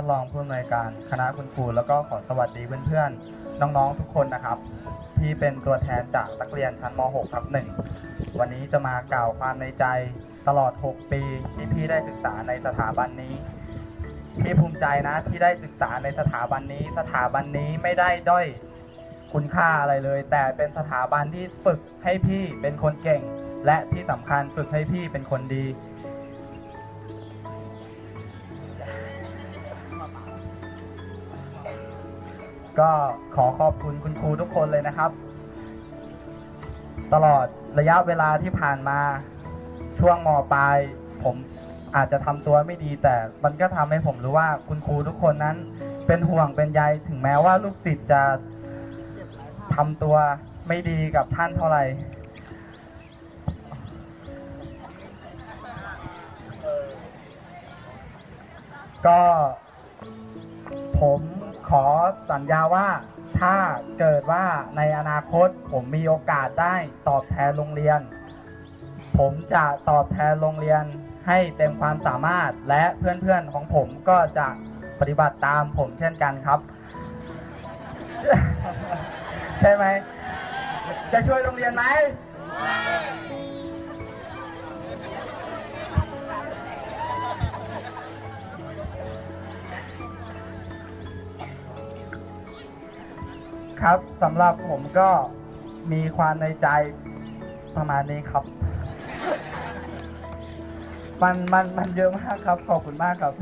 านรองผู้อำนวยการคณะคุณครูแล้วก็ขอสวัสดีเพื่อนๆน้องๆทุกคนนะครับ ที่เป็นตัวแทนจากนักเรียนชั้นม .6 ทับหนึ่งวันนี้จะมากล่าวความในใจตลอด 6 ปีที่พี่ได้ศึกษาในสถาบันนี้พี่ภูมิใจนะที่ได้ศึกษาในสถาบันนี้ สถาบันนี้ไม่ได้ด้อยคุณค่าอะไรเลย แต่เป็นสถาบันที่ฝึกให้พี่เป็นคนเก่ง และที่สำคัญฝึกให้พี่เป็นคนดี ก็ขอขอบคุณคุณครูทุกคนเลยนะครับ ตลอดระยะเวลาที่ผ่านมาช่วงมปลาย ผมอาจจะทำตัวไม่ดี แต่มันก็ทำให้ผมรู้ว่าคุณครูทุกคนนั้น เป็นห่วงเป็นใยถึงแม้ว่าลูกศิษย์จะทำตัวไม่ดีกับท่านเท่าไหร่ก็ผม ขอสัญญาว่าถ้าเกิดว่าในอนาคตผมมีโอกาสได้ตอบแทนโรงเรียน ผมจะตอบแทนโรงเรียนให้เต็มความสามารถและเพื่อนๆของผมก็จะปฏิบัติตามผมเช่นกันครับ ใช่ไหม จะช่วยโรงเรียนไหม ครับสำหรับผมก็มีความในใจประมาณนี้ครับ มันมันมันเยอะมากครับ ขอบคุณมากครับ